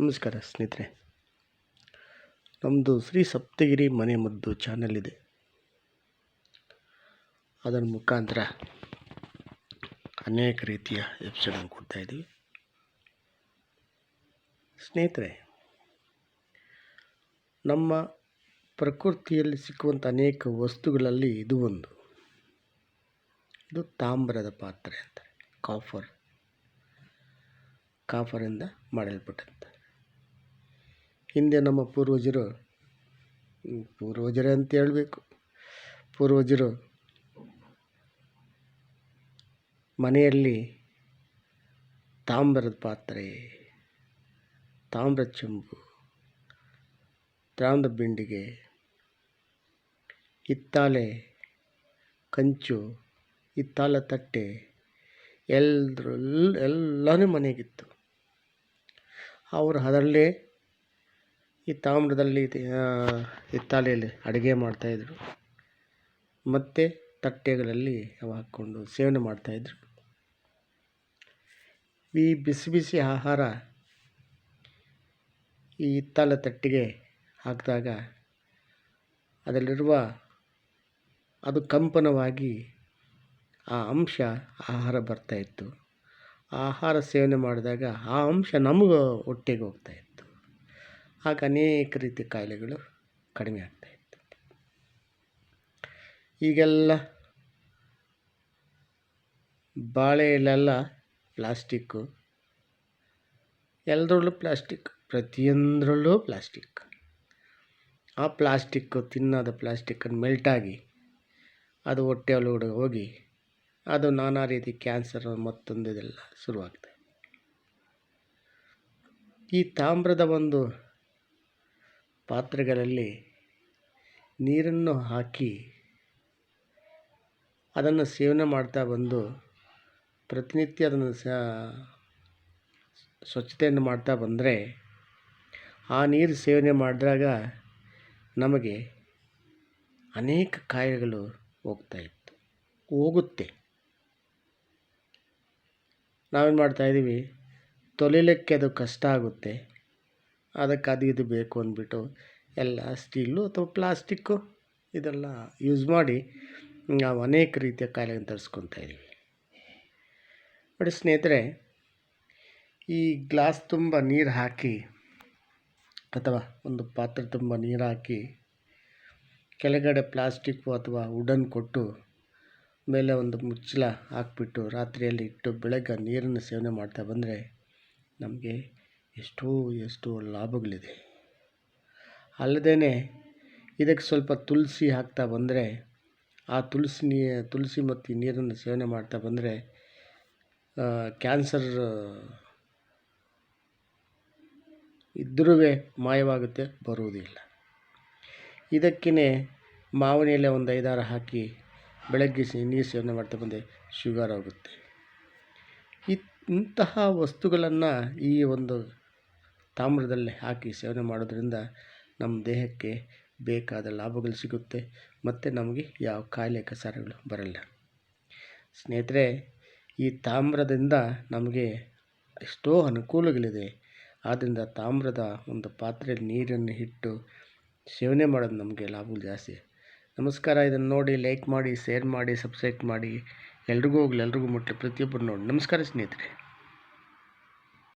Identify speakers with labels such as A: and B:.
A: ನಮಸ್ಕಾರ ಸ್ನೇಹಿತರೆ. ನಮ್ಮದು ಶ್ರೀ ಸಪ್ತಗಿರಿ ಮನೆ ಮದ್ದು ಚಾನೆಲ್ ಇದೆ. ಅದರ ಮುಖಾಂತರ ಅನೇಕ ರೀತಿಯ ಎಪಿಸೋಡನ್ನು ಕೊಡ್ತಾಯಿದ್ದೀವಿ ಸ್ನೇಹಿತರೆ, ನಮ್ಮ ಪ್ರಕೃತಿಯಲ್ಲಿ ಸಿಕ್ಕುವಂಥ ಅನೇಕ ವಸ್ತುಗಳಲ್ಲಿ ಇದು ಒಂದು. ಇದು ತಾಮ್ರದ ಪಾತ್ರೆ ಅಂತಾರೆ. ಕಾಫರ್ ಕಾಫರಿಂದ ಮಾಡಲ್ಪಟ್ಟಂತೆ. ಹಿಂದೆ ನಮ್ಮ ಪೂರ್ವಜರು, ಪೂರ್ವಜರೇ ಅಂತ ಹೇಳಬೇಕು. ಪೂರ್ವಜರು ಮನೆಯಲ್ಲಿ ತಾಮ್ರದ ಪಾತ್ರೆ, ತಾಮ್ರ ಚೊಂಬು ತಾಮ್ರದ ಬಿಂಡಿಗೆ, ಹಿತ್ತಾಳೆ, ಕಂಚು ಹಿತ್ತಾಳೆ ತಟ್ಟೆ ಎಲ್ಲರೂ ಎಲ್ಲನೂ ಮನೆಗಿತ್ತು. ಅವರು ಅದರಲ್ಲೇ ಈ ತಾಮ್ರದಲ್ಲಿ ಹಿತ್ತಾಳೆಯಲ್ಲಿ ಅಡುಗೆ ಮಾಡ್ತಾಯಿದ್ರು ಮತ್ತು ತಟ್ಟೆಗಳಲ್ಲಿ ಅವು ಹಾಕ್ಕೊಂಡು ಸೇವನೆ ಮಾಡ್ತಾಯಿದ್ರು ಈ ಬಿಸಿ ಬಿಸಿ ಆಹಾರ ಈ ಹಿತ್ತಾಳೆ ತಟ್ಟೆಗೆ ಹಾಕಿದಾಗ ಅದರಲ್ಲಿರುವ ಅದು ಕಂಪನವಾಗಿ ಆ ಅಂಶ ಆಹಾರ ಬರ್ತಾಯಿತ್ತು ಆಹಾರ ಸೇವನೆ ಮಾಡಿದಾಗ ಆ ಅಂಶ ನಮಗೂ ಹೊಟ್ಟೆಗೆ ಹೋಗ್ತಾಯಿತ್ತು ಆಗ ಅನೇಕ ರೀತಿಯ ಕಾಯಿಲೆಗಳು ಕಡಿಮೆ ಆಗ್ತಾಯಿತ್ತು ಈಗೆಲ್ಲ ಬಾಳೆಲೆಲ್ಲ ಪ್ಲಾಸ್ಟಿಕ್ಕು ಎಲ್ಲರಲ್ಲೂ ಪ್ಲಾಸ್ಟಿಕ್, ಪ್ರತಿಯೊಂದರಲ್ಲೂ ಪ್ಲಾಸ್ಟಿಕ್. ಆ ಪ್ಲಾಸ್ಟಿಕ್ಕು ತಿನ್ನೋದ ಪ್ಲಾಸ್ಟಿಕ್ಕನ್ನು ಮೆಲ್ಟಾಗಿ ಅದು ಹೊಟ್ಟೆ ಒಳಗಡೆ ಹೋಗಿ ಅದು ನಾನಾ ರೀತಿ ಕ್ಯಾನ್ಸರ್ ಮತ್ತೊಂದು ಇದೆಲ್ಲ ಶುರುವಾಗ್ತದೆ. ಈ ತಾಮ್ರದ ಒಂದು ಪಾತ್ರೆಗಳಲ್ಲಿ ನೀರನ್ನು ಹಾಕಿ ಅದನ್ನು ಸೇವನೆ ಮಾಡ್ತಾ ಬಂದು ಪ್ರತಿನಿತ್ಯ ಅದನ್ನು ಸ್ವಚ್ಛತೆಯನ್ನು ಮಾಡ್ತಾ ಬಂದರೆ ಆ ನೀರು ಸೇವನೆ ಮಾಡಿದಾಗ ನಮಗೆ ಅನೇಕ ಕಾಯಿಲೆಗಳು ಹೋಗ್ತಾಯಿತ್ತು ಹೋಗುತ್ತೆ. ನಾವೇನು ಮಾಡ್ತಾಯಿದ್ದೀವಿ ತೊಳಿಲಿಕ್ಕೆ ಅದು ಕಷ್ಟ ಆಗುತ್ತೆ. ಅದಕ್ಕೆ ಅದು ಇದು ಬೇಕು ಅಂದ್ಬಿಟ್ಟು ಎಲ್ಲ ಸ್ಟೀಲು ಅಥವಾ ಪ್ಲಾಸ್ಟಿಕ್ಕು ಇದೆಲ್ಲ ಯೂಸ್ ಮಾಡಿ ನಾವು ಅನೇಕ ರೀತಿಯ ಕಾಯಿಲೆಗಳನ್ನು ತರಿಸ್ಕೊತಾ ಇದ್ದೀವಿ. ನೋಡಿ ಸ್ನೇಹಿತರೆ, ಈ ಗ್ಲಾಸ್ ತುಂಬ ನೀರು ಹಾಕಿ ಅಥವಾ ಒಂದು ಪಾತ್ರೆ ತುಂಬ ನೀರು ಹಾಕಿ ಕೆಳಗಡೆ ಪ್ಲಾಸ್ಟಿಕ್ಕು ಅಥವಾ ವುಡನ್ ಕೊಟ್ಟು ಮೇಲೆ ಒಂದು ಮುಚ್ಚಳ ಹಾಕ್ಬಿಟ್ಟು ರಾತ್ರಿಯಲ್ಲಿ ಇಟ್ಟು ಬೆಳಗ್ಗೆ ನೀರನ್ನು ಸೇವನೆ ಮಾಡ್ತಾ ಬಂದರೆ ನಮಗೆ ಎಷ್ಟೋ ಎಷ್ಟೋ ಲಾಭಗಳಿದೆ. ಅಲ್ಲದೇ ಇದಕ್ಕೆ ಸ್ವಲ್ಪ ತುಳಸಿ ಹಾಕ್ತಾ ಬಂದರೆ, ಆ ತುಳಸಿ ನೀ ತುಳಸಿ ಮತ್ತು ನೀರನ್ನು ಸೇವನೆ ಮಾಡ್ತಾ ಬಂದರೆ ಕ್ಯಾನ್ಸರ್ ಇದ್ದರೂ ಮಾಯವಾಗುತ್ತೆ, ಬರುವುದಿಲ್ಲ. ಇದಕ್ಕೇ ಮಾವಿನ ಒಂದು ಐದಾರು ಹಾಕಿ ಬೆಳಗ್ಗೆ ನೀರು ಸೇವನೆ ಮಾಡ್ತಾ ಬಂದರೆ ಶುಗರ್ ಆಗುತ್ತೆ. ಇಂತಹ ವಸ್ತುಗಳನ್ನು ಈ ಒಂದು ತಾಮ್ರದಲ್ಲಿ ಹಾಕಿ ಸೇವನೆ ಮಾಡೋದರಿಂದ ನಮ್ಮ ದೇಹಕ್ಕೆ ಬೇಕಾದ ಲಾಭಗಳು ಸಿಗುತ್ತೆ, ಮತ್ತು ನಮಗೆ ಯಾವ ಕಾಯಿಲೆ ಕಸಾರಗಳು ಬರಲ್ಲ. ಸ್ನೇಹಿತರೆ, ಈ ತಾಮ್ರದಿಂದ ನಮಗೆ ಎಷ್ಟೋ ಅನುಕೂಲಗಳಿದೆ. ಆದ್ದರಿಂದ ತಾಮ್ರದ ಒಂದು ಪಾತ್ರೆಯಲ್ಲಿ ನೀರನ್ನು ಇಟ್ಟು ಸೇವನೆ ಮಾಡೋದು ನಮಗೆ ಲಾಭಗಳು ಜಾಸ್ತಿ. ನಮಸ್ಕಾರ, ಇದನ್ನು ನೋಡಿ ಲೈಕ್ ಮಾಡಿ, ಶೇರ್ ಮಾಡಿ, ಸಬ್ಸ್ಕ್ರೈಬ್ ಮಾಡಿ. ಎಲ್ರಿಗೂ ಹೋಗಲಿ, ಎಲ್ರಿಗೂ ಮುಟ್ಟಲಿ ಪ್ರತಿಯೊಬ್ಬರು ನೋಡಿ. ನಮಸ್ಕಾರ ಸ್ನೇಹಿತರೆ.